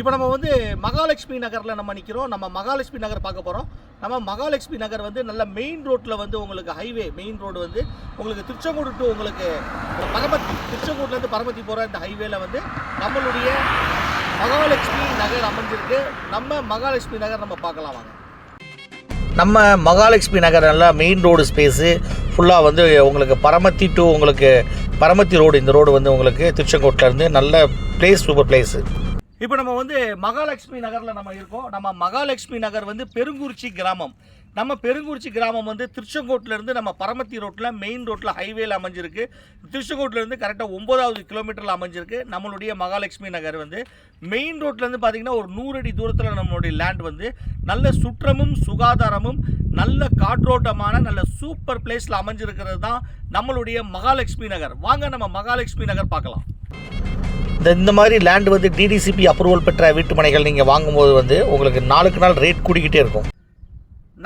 இப்போ நம்ம வந்து மகாலட்சுமி நகரில் நம்ம நிற்கிறோம் நம்ம மகாலட்சுமி நகர் பார்க்க போகிறோம் நம்ம மகாலட்சுமி நகர் வந்து நல்ல மெயின் ரோட்டில் வந்து உங்களுக்கு ஹைவே மெயின் ரோடு வந்து உங்களுக்கு திருச்செங்கோடு டு உங்களுக்கு பரமத்தி திருச்செங்கோட்லேருந்து பரமத்தி போகிற இந்த ஹைவேல வந்து நம்மளுடைய மகாலட்சுமி நகர் அமைஞ்சிருக்கு. நம்ம மகாலட்சுமி நகர் நம்ம பார்க்கலாம் வாங்க. நம்ம மகாலட்சுமி நகர் நல்லா மெயின் ரோடு ஸ்பேஸு ஃபுல்லாக வந்து உங்களுக்கு பரமத்தி டு உங்களுக்கு பரமத்தி ரோடு இந்த ரோடு வந்து உங்களுக்கு திருச்செங்கோட்டிலேருந்து நல்ல பிளேஸ் சூப்பர் பிளேஸு இப்போ நம்ம வந்து மகாலட்சுமி நகரில் நம்ம இருக்கோம். நம்ம மகாலட்சுமி நகர் வந்து பெருங்குறிச்சி கிராமம். நம்ம பெருங்குறிச்சி கிராமம் வந்து திருச்செங்கோட்டிலேருந்து நம்ம பரமத்தி ரோட்டில் மெயின் ரோட்டில் ஹைவேல அமைஞ்சிருக்கு. திருச்செங்கோட்டிலேருந்து கரெக்டாக ஒம்பதாவது கிலோமீட்டரில் அமைஞ்சிருக்கு. நம்மளுடைய மகாலட்சுமி நகர் வந்து மெயின் ரோட்லேருந்து பார்த்தீங்கன்னா ஒரு நூறு அடி தூரத்தில் நம்மளுடைய லேண்ட் வந்து நல்ல சுற்றமும் சுகாதாரமும் நல்ல காற்றோட்டமான நல்ல சூப்பர் பிளேஸில் அமைஞ்சிருக்கிறது தான் நம்மளுடைய மகாலட்சுமி நகர். வாங்க நம்ம மகாலட்சுமி நகர் பார்க்கலாம். இந்த இந்த மாதிரி லேண்ட் வந்து டிடிசிபி அப்ரூவல் பெற்ற வீட்டுமனைகள் நீங்கள் வாங்கும்போது வந்து உங்களுக்கு நாளுக்கு நாள் ரேட் கூடிக்கிட்டே இருக்கும்.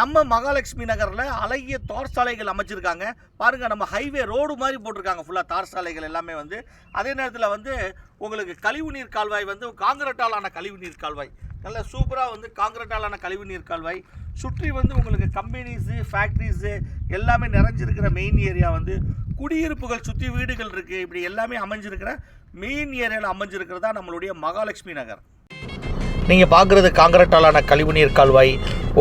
நம்ம மகாலட்சுமி நகரில் அழகிய தார் சாலைகள் அமைச்சிருக்காங்க. பாருங்கள் நம்ம ஹைவே ரோடு மாதிரி போட்டிருக்காங்க. ஃபுல்லாக தார் சாலைகள் எல்லாமே வந்து. அதே நேரத்தில் வந்து உங்களுக்கு கழிவுநீர் கால்வாய் வந்து காங்கிரட்டாலான கழிவுநீர் கால்வாய். நல்ல சூப்பராக வந்து காங்கிரட்டாலான கழிவுநீர் கால்வாய். சுற்றி வந்து உங்களுக்கு கம்பெனிஸு ஃபேக்ட்ரிஸு எல்லாமே நிறைஞ்சிருக்கிற மெயின் ஏரியா வந்து குடியிருப்புகள் சுற்றி வீடுகள் இருக்குது இப்படி எல்லாமே அமைஞ்சிருக்கிற மெயின் ஏரியாவில் அமைஞ்சிருக்கிறதா நம்மளுடைய மகாலட்சுமி நகர். நீங்கள் பார்க்குறது காங்கிரட்டாலான கழிவுநீர் கால்வாய்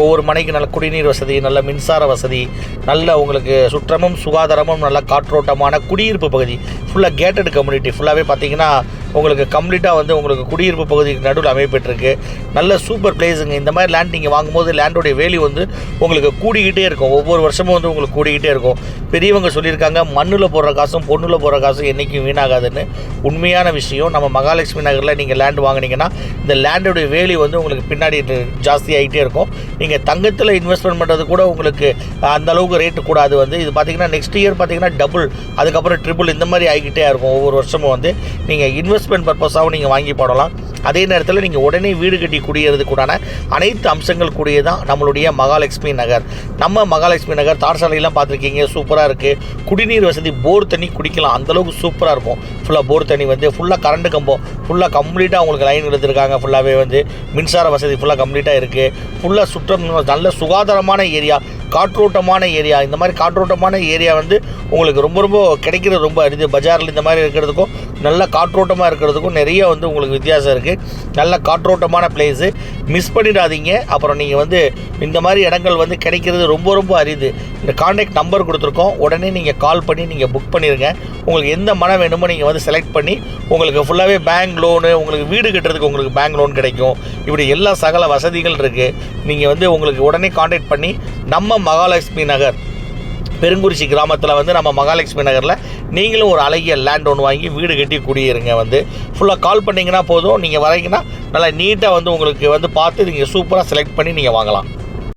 ஒவ்வொரு மனைக்கு நல்ல குடிநீர் வசதி நல்ல மின்சார வசதி நல்ல உங்களுக்கு சுற்றமும் சுகாதாரமும் நல்ல காற்றோட்டமான குடியிருப்பு பகுதி ஃபுல்லாக கேட்டட் கம்யூனிட்டி ஃபுல்லாகவே பார்த்தீங்கன்னா உங்களுக்கு கம்ப்ளீட்டாக வந்து உங்களுக்கு குடியிருப்பு பகுதிக்கு நடுவில் அமைப்பெற்றிருக்கு நல்ல சூப்பர் பிளேஸுங்க இந்த மாதிரி லேண்ட் நீங்கள் வாங்கும்போது லேண்டோடைய வேல்யூ வந்து உங்களுக்கு கூடிக்கிட்டே இருக்கும். ஒவ்வொரு வருஷமும் வந்து உங்களுக்கு கூடிக்கிட்டே இருக்கும். பெரியவங்க சொல்லியிருக்காங்க மண்ணில் போடுற காசும் பொண்ணில் போடுற காசும் என்றைக்கும் வீணாகாதுன்னு. உண்மையான விஷயம். நம்ம மகாலட்சுமி நகரில் நீங்கள் லேண்ட் வாங்குனீங்கன்னா இந்த லேண்டோடைய வேல்யூ வந்து உங்களுக்கு பின்னாடி ஜாஸ்தி ஆகிட்டே இருக்கும். நீங்கள் தங்கத்தில் இன்வெஸ்ட்மெண்ட் பண்ணுறது கூட உங்களுக்கு அந்த அளவுக்கு ரேட்டு கூடாது வந்து இது பார்த்தீங்கன்னா நெக்ஸ்ட் இயர் பார்த்தீங்கன்னா டபுள் அதுக்கப்புறம் ட்ரிபிள் இந்த மாதிரி ஆகிக்கிட்டே இருக்கும். ஒவ்வொரு வருஷமும் வந்து நீங்கள் இன்வெஸ்ட் இன்வெஸ்ட்மெண்ட் பர்பஸாகவும் நீங்கள் வாங்கி போடலாம். அதே நேரத்தில் நீங்கள் உடனே வீடு கட்டி குடியேறதுக்குடான அனைத்து அம்சங்கள் கூடிய தான் நம்மளுடைய மகாலட்சுமி நகர். நம்ம மகாலட்சுமி நகர் தார் சாலையெல்லாம் பார்த்துருக்கீங்க சூப்பராக இருக்குது குடிநீர் வசதி போர் தண்ணி குடிக்கலாம். அந்தளவுக்கு சூப்பராக இருக்கும். ஃபுல்லாக போர் தண்ணி வந்து ஃபுல்லாக கரண்ட் கம்பம் ஃபுல்லாக கம்ப்ளீட்டாக உங்களுக்கு லைன் எடுத்துருக்காங்க ஃபுல்லாகவே வந்து. மின்சார வசதி ஃபுல்லாக கம்ப்ளீட்டாக இருக்குது ஃபுல்லாக சுற்றம் நல்ல சுகாதாரமான ஏரியா காற்றோட்டமான ஏரியா இந்த மாதிரி காற்றோட்டமான ஏரியா வந்து உங்களுக்கு ரொம்ப ரொம்ப கிடைக்கிறது ரொம்ப அரிது. பஜாரில் இந்த மாதிரி இருக்கிறதுக்கும் நல்ல காற்றோட்டமாக இருக்கிறதுக்கும் நிறைய வந்து உங்களுக்கு வித்தியாசம் இருக்குது நல்ல காற்றோட்டமான பிளேஸு மிஸ் பண்ணிடாதீங்க. அப்புறம் நீங்கள் வந்து இந்த மாதிரி இடங்கள் வந்து கிடைக்கிறது ரொம்ப ரொம்ப அரிது. இந்த காண்டாக்ட் நம்பர் கொடுத்துருக்கோம். உடனே நீங்கள் கால் பண்ணி நீங்கள் புக் பண்ணிடுங்க உங்களுக்கு எந்த மனம் வேணுமோ நீங்கள் வந்து செலக்ட் பண்ணி உங்களுக்கு ஃபுல்லாகவே பேங்க் லோனு உங்களுக்கு வீடு கட்டுறதுக்கு உங்களுக்கு பேங்க் லோன் கிடைக்கும். இப்படி எல்லா சகல வசதிகள் இருக்குது நீங்கள் வந்து உங்களுக்கு உடனே காண்டாக்ட் பண்ணி நம்ம மகாலட்சுமி நகர் பெருங்குறிச்சி கிராமத்தில் வந்து நம்ம மகாலட்சுமி நகரில் நீங்களும் ஒரு அழகிய லேண்ட் ஒன்று வாங்கி வீடு கட்டி குடியிருங்க வந்து. ஃபுல்லாக கால் பண்ணிங்கன்னா போதும். நீங்கள் வரீங்கன்னா நல்லா நீட்டாக வந்து உங்களுக்கு வந்து பார்த்து நீங்கள் சூப்பராக செலக்ட் பண்ணி நீங்கள் வாங்கலாம்.